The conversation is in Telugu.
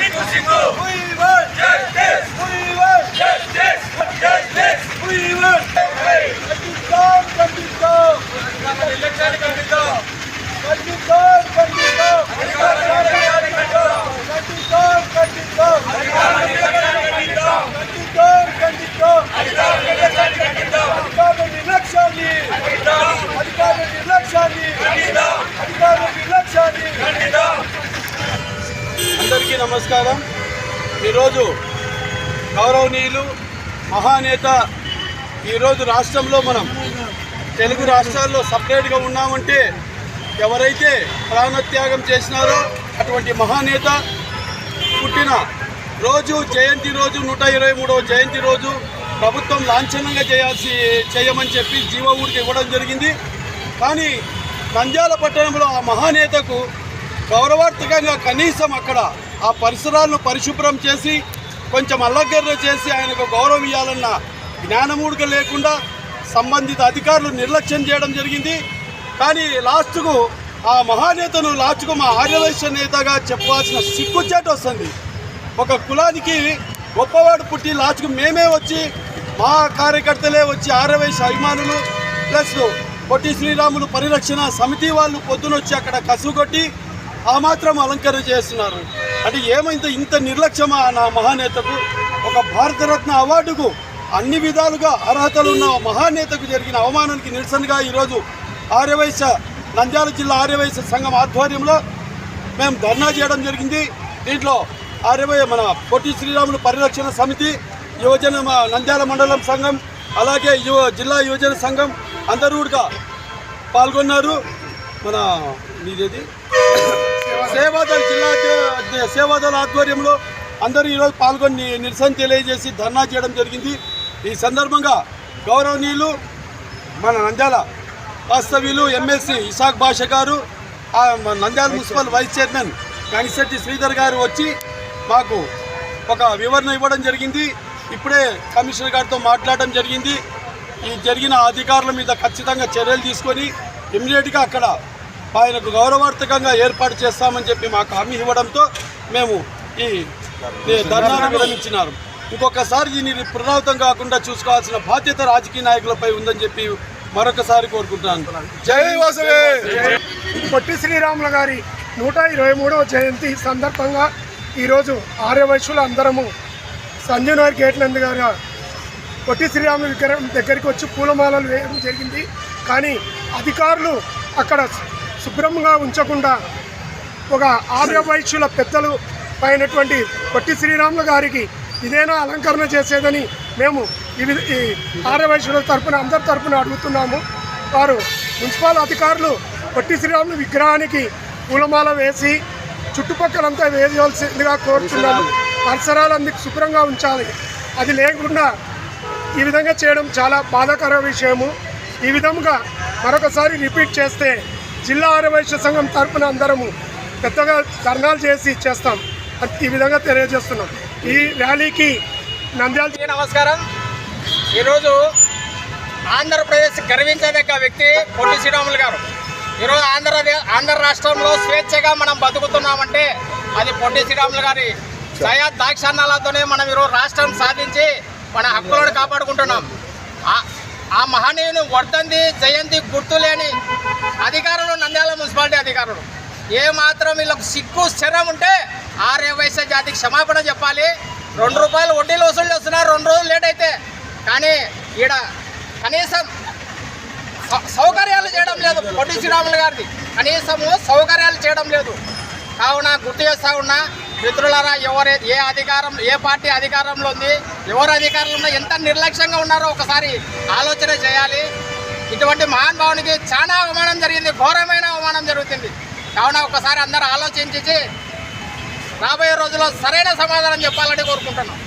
We will! Justice! Justice! We will! అందరికీ నమస్కారం. ఈరోజు గౌరవనీయులు మహానేత ఈరోజు రాష్ట్రంలో మనం తెలుగు రాష్ట్రాల్లో సపరేట్గా ఉన్నామంటే ఎవరైతే ప్రాణత్యాగం చేసినారో అటువంటి మహానేత పుట్టిన రోజు జయంతి రోజు నూట ఇరవై మూడవ జయంతి రోజు ప్రభుత్వం లాంఛనంగా చేయాల్సి చేయమని చెప్పి జీవ ఊరికి ఇవ్వడం జరిగింది. కానీ నంద్యాల పట్టణంలో ఆ మహానేతకు గౌరవార్థకంగా కనీసం అక్కడ ఆ పరిసరాలను పరిశుభ్రం చేసి కొంచెం అల్లగర్ర చేసి ఆయనకు గౌరవం ఇవ్వాలన్న జ్ఞానమూడిక లేకుండా సంబంధిత అధికారులు నిర్లక్ష్యం చేయడం జరిగింది. కానీ లాస్ట్కు ఆ మహానేతను లాస్ట్కు మా ఆర్యవైశ్య నేతగా చెప్పవలసిన సిగ్గుచేట వస్తుంది. ఒక కులానికి గొప్పవాడు పుట్టి లాస్ట్కు మేమే వచ్చి మా కార్యకర్తలే వచ్చి ఆర్యవైశ్య అభిమానులు ప్లస్ పొట్టి శ్రీరాములు పరిరక్షణ సమితి వాళ్ళు పొద్దునొచ్చి అక్కడ కసుగొట్టి ఆ మాత్రం అలంకరణ చేస్తున్నారు. అంటే ఏమైంది ఇంత నిర్లక్ష్యమా నా మహానేతకు? ఒక భారతరత్న అవార్డుకు అన్ని విధాలుగా అర్హతలు ఉన్న మహానేతకు జరిగిన అవమానానికి నిరసనగా ఈరోజు ఆర్యవైశ్య నంద్యాల జిల్లా ఆర్యవైశ్య సంఘం ఆధ్వర్యంలో మేము ధర్నా చేయడం జరిగింది. దీంట్లో ఆర్యవై మన పొట్టి శ్రీరాములు పరిరక్షణ సమితి యువజన మా నంద్యాల మండలం సంఘం అలాగే యువ జిల్లా యువజన సంఘం అందరూ కూడా పాల్గొన్నారు. మన మీదేది? సేవాదల్ జిల్లా సేవాదళ ఆధ్వర్యంలో అందరూ ఈరోజు పాల్గొని నిరసన తెలియజేసి ధర్నా చేయడం జరిగింది. ఈ సందర్భంగా గౌరవనీయులు మన నంద్యాల వాస్తవ్యులు ఎమ్మెల్సీ ఇషాక్ భాష గారు Nandyal municipal vice chairman Gangisetty Sridhar గారు వచ్చి మాకు ఒక వివరణ ఇవ్వడం జరిగింది. ఇప్పుడే కమిషనర్ గారితో మాట్లాడడం జరిగింది. ఈ జరిగిన అధికారుల మీద ఖచ్చితంగా చర్యలు తీసుకొని ఇమ్మీడియట్గా అక్కడ ఆయనకు గౌరవార్థకంగా ఏర్పాటు చేస్తామని చెప్పి మాకు హామీ ఇవ్వడంతో మేము ఈ ధర్నాను విరమించినారు. ఇంకొకసారి దీనిని పునరావృతం కాకుండా చూసుకోవాల్సిన బాధ్యత రాజకీయ నాయకులపై ఉందని చెప్పి మరొకసారి కోరుకుంటున్నాను. జై వాసవే! పొట్టి శ్రీరాముల గారి నూట ఇరవై మూడవ జయంతి సందర్భంగా ఈరోజు ఆర్యవైశ్యులు అందరము సంజయనగర్ గేట్లంద్ గారు పొట్టి శ్రీరాముల విగ్రహం దగ్గరికి వచ్చి పూలమాలలు వేయడం జరిగింది. కానీ అధికారులు అక్కడ శుభ్రంగా ఉంచకుండా ఒక ఆర్యవైశ్యుల పెద్దలు పైనటువంటి పొట్టి శ్రీరాములు గారికి ఇదేనా అలంకరణ చేసేదని మేము ఇవి ఈ ఆర్యవైశ్యుల తరపున అందరి తరపున అడుగుతున్నాము. వారు మున్సిపల్ అధికారులు పొట్టి శ్రీరాములు విగ్రహానికి పూలమాల వేసి చుట్టుపక్కలంతా వేయవలసిందిగా కోరుతున్నాము. పరిసరాలందుకు శుభ్రంగా ఉంచాలి. అది లేకుండా ఈ విధంగా చేయడం చాలా బాధాకర విషయము. ఈ విధంగా మరొకసారి రిపీట్ చేస్తే జిల్లా ఆరవైశ్య సంఘం తరఫున అందరము పెద్దగా ధర్నాలు చేసి చేస్తాం. అది ఈ విధంగా తెలియజేస్తున్నాం. ఈ ర్యాలీకి నంద్యాల నమస్కారం. ఈరోజు ఆంధ్రప్రదేశ్ గర్వించదగ్గ వ్యక్తి పొట్టి శ్రీరాములు గారు. ఈరోజు ఆంధ్ర ఆంధ్ర రాష్ట్రంలో స్వేచ్ఛగా మనం బతుకుతున్నామంటే అది పొట్టి శ్రీరాములు గారి దయా దాక్షాణాలతోనే మనం ఈరోజు రాష్ట్రం సాధించి మన హక్కులను కాపాడుకుంటున్నాం. ఆ- మహనీయుని వర్ధంతి జయంతి గుర్తు లేని అధికారులు నంద్యాల మున్సిపాలిటీ అధికారులు. ఏ మాత్రం వీళ్ళకు సిగ్గు స్థిరం ఉంటే ఆర్యవైశ్య జాతికి క్షమాపణ చెప్పాలి. రెండు రూపాయలు వడ్డీలు వసూలు చేస్తున్నారు రెండు రోజులు లేట్ అయితే. కానీ ఈడ కనీసం సౌ- సౌకర్యాలు చేయడం లేదు పొట్టి శ్రీరాములు గారిది. కనీసము సౌకర్యాలు చేయడం లేదు. కావున గుర్తు చేస్తా ఉన్నా మిత్రులారా ఎవరు ఏ అధికారం ఏ పార్టీ అధికారంలో ఉంది ఎవరు అధికారంలో ఉన్నా ఎంత నిర్లక్ష్యంగా ఉన్నారో ఒకసారి ఆలోచన చేయాలి. ఇటువంటి మహానుభావునికి చాలా అవమానం జరిగింది ఘోరమైన అవమానం జరుగుతుంది. కావున ఒకసారి అందరూ ఆలోచించి రాబోయే రోజుల్లో సరైన సమాధానం చెప్పాలని కోరుకుంటున్నాం.